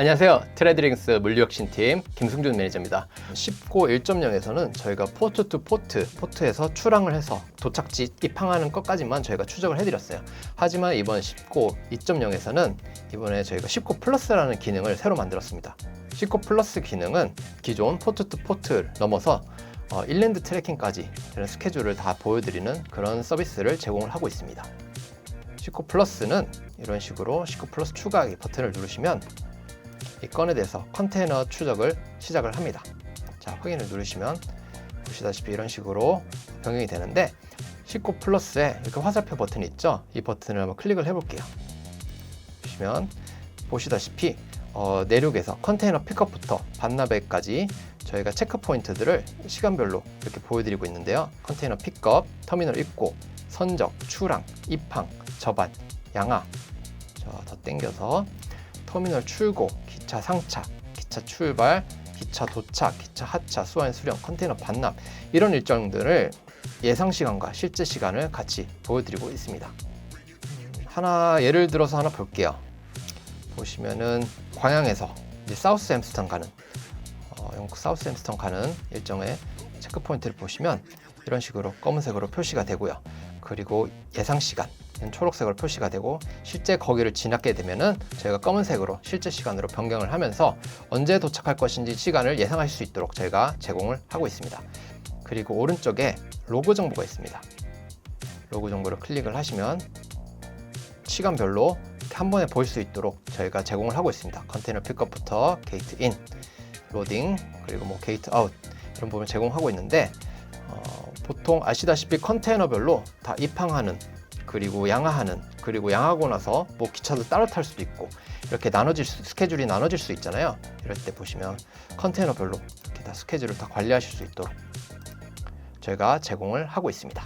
안녕하세요. 트레드링스 물류혁신팀 김승준 매니저입니다. 10고 1.0에서는 저희가 포트 투 포트, 포트에서 출항을 해서 도착지 입항하는 것까지만 저희가 추적을 해드렸어요. 하지만 이번 10고 2.0에서는 이번에 저희가 10고 플러스라는 기능을 새로 만들었습니다. 10고 플러스 기능은 기존 포트 투 포트를 넘어서 어, 일랜드 트래킹까지 이런 스케줄을 다 보여드리는 그런 서비스를 제공을 하고 있습니다. 19 플러스는 이런 식으로 19 플러스 추가하기 버튼을 누르시면 이 건에 대해서 컨테이너 추적을 시작을 합니다. 자, 확인을 누르시면 보시다시피 이런 식으로 변경이 되는데 19 플러스에 이렇게 화살표 버튼이 있죠? 이 버튼을 한번 클릭을 해볼게요. 보시면 보시다시피 어, 내륙에서 컨테이너 픽업부터 반나배까지 저희가 체크 포인트들을 시간별로 이렇게 보여드리고 있는데요. 컨테이너 픽업, 터미널 입고, 선적, 출항, 입항, 접안, 양하. 자, 더 땡겨서 터미널 출고, 기차 상차, 기차 출발, 기차 도착, 기차 하차, 수완 수령, 컨테이너 반납 이런 일정들을 예상 시간과 실제 시간을 같이 보여드리고 있습니다. 음, 하나 예를 들어서 하나 볼게요. 보시면은 광양에서 사우스 햄스턴 가는 어, 영국 사우스 햄스턴 가는 일정의 체크 포인트를 보시면 이런 식으로 검은색으로 표시가 되고요. 그리고 예상 시간 초록색으로 표시가 되고 실제 거기를 지나게 되면은 저희가 검은색으로 실제 시간으로 변경을 하면서 언제 도착할 것인지 시간을 예상하실 수 있도록 저희가 제공을 하고 있습니다. 그리고 오른쪽에 로그 정보가 있습니다. 로그 정보를 클릭을 하시면 시간별로 한 번에 볼 수 있도록 저희가 제공을 하고 있습니다. 컨테이너 픽업부터 게이트 인, 로딩, 그리고 뭐 게이트 아웃 이런 부분을 제공하고 있는데 어, 보통 아시다시피 컨테이너별로 다 입항하는 그리고 양하하는 그리고 양하고 나서 뭐 기차도 따로 탈 수도 있고 이렇게 나눠질 수, 스케줄이 나눠질 수 있잖아요. 이럴 때 보시면 컨테이너별로 이렇게 다 스케줄을 다 관리하실 수 있도록 저희가 제공을 하고 있습니다.